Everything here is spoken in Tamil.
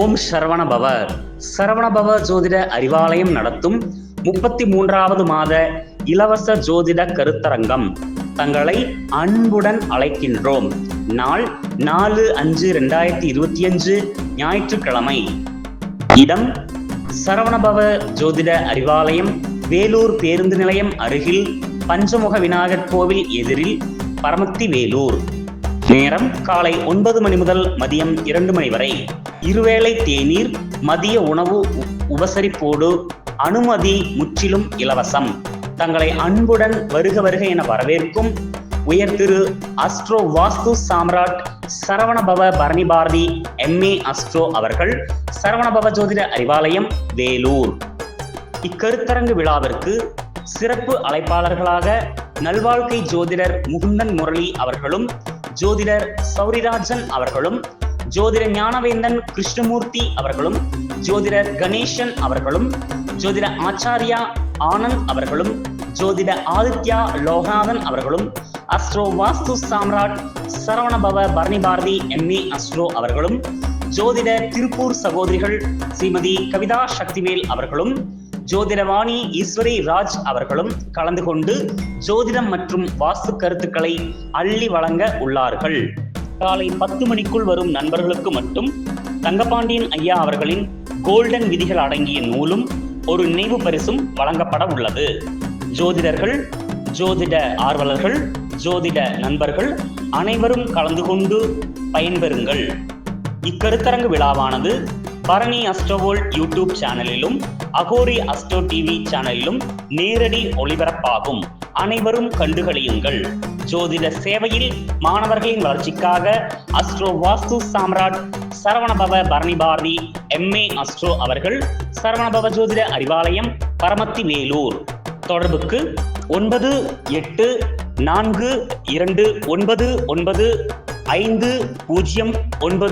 ஓம் சரவணபவ. சரவணபவ ஜோதிட அறிவாலயம் நடத்தும் முப்பத்தி மூன்றாவது மாத இலவச ஜோதிட கருத்தரங்கம் தங்களை அன்புடன் அழைக்கின்றோம். நாள் நாலு அஞ்சு ரெண்டாயிரத்தி இருபத்தி அஞ்சு ஞாயிற்றுக்கிழமை. இடம் சரவணபவ ஜோதிட அறிவாலயம் வேலூர் பேருந்து நிலையம் அருகில் பஞ்சமுக விநாயகர் கோவில் எதிரில் பரமத்தி வேலூர். நேரம் காலை ஒன்பது மணி முதல் மதியம் இரண்டு மணி வரை. இருவேளை தேநீர் மதிய உணவு உ- உபசரிப்போடு அனுமதி முற்றிலும் இலவசம். தங்களை அன்புடன் வருக வருக என வரவேற்கும் உயர் Thiru astro vastu Samrat Saravanabava Bharani Bharathi MA astro அவர்கள் சரவணபவ ஜோதிட அறிவாலயம் வேலூர். இக்கருத்தரங்கு விழாவிற்கு சிறப்பு அழைப்பாளர்களாக நல்வாழ்க்கை ஜோதிடர் முகுந்தன் முரளி அவர்களும் ஜோதிடர் சௌரிராஜன் அவர்களும் ஜோதிட ஞானவேந்தன் கிருஷ்ணமூர்த்தி அவர்களும் ஜோதிடர் கணேசன் அவர்களும் ஜோதிட ஆச்சாரியா ஆனந்த் அவர்களும் ஜோதிட ஆதித்யா லோகநாதன் அவர்களும் astro vastu Samrat Saravanabava Bharani Bharathi MA astro அவர்களும் ஜோதிட திருப்பூர் சகோதரிகள் ஸ்ரீமதி கவிதா சக்திவேல் அவர்களும் ஜோதிடவாணி ஈஸ்வரி ராஜ் அவர்களும் கலந்து கொண்டு ஜோதிடம் மற்றும் வாஸ்து கருத்துக்களை அள்ளி வழங்க உள்ளார்கள். காலை பத்து மணிக்குள் வரும் நண்பர்களுக்கு மட்டும் தங்கபாண்டியன் ஐயா அவர்களின் கோல்டன் விதிகள் அடங்கிய நூலும் ஒரு நினைவு பரிசும் வழங்கப்பட உள்ளது. ஜோதிடர்கள் ஜோதிட ஆர்வலர்கள் ஜோதிட நண்பர்கள் அனைவரும் கலந்து கொண்டு பயன்பெறுங்கள். இக்கருத்தரங்கு விழாவானது பரணி அஸ்ட்ரோவோல் யூடியூப் சேனலிலும் அகோரி அஸ்ட்ரோ டிவி சேனலிலும் நேரடி ஒளிபரப்பாகும். அனைவரும் கண்டுகளியுங்கள் ஜோதிட சேவையில் மாணவர்களின் வளர்ச்சிக்காக astro vastu Samrat Saravanabava Bharani Bharathi MA astro அவர்கள் சரவணபவ ஜோதிட அறிவாலயம் பரமத்தி வேலூர் தொடர்புக்கு ஒன்பது எட்டு நான்கு இரண்டு ஒன்பது ஒன்பது ஐந்து பூஜ்ஜியம் ஒன்பது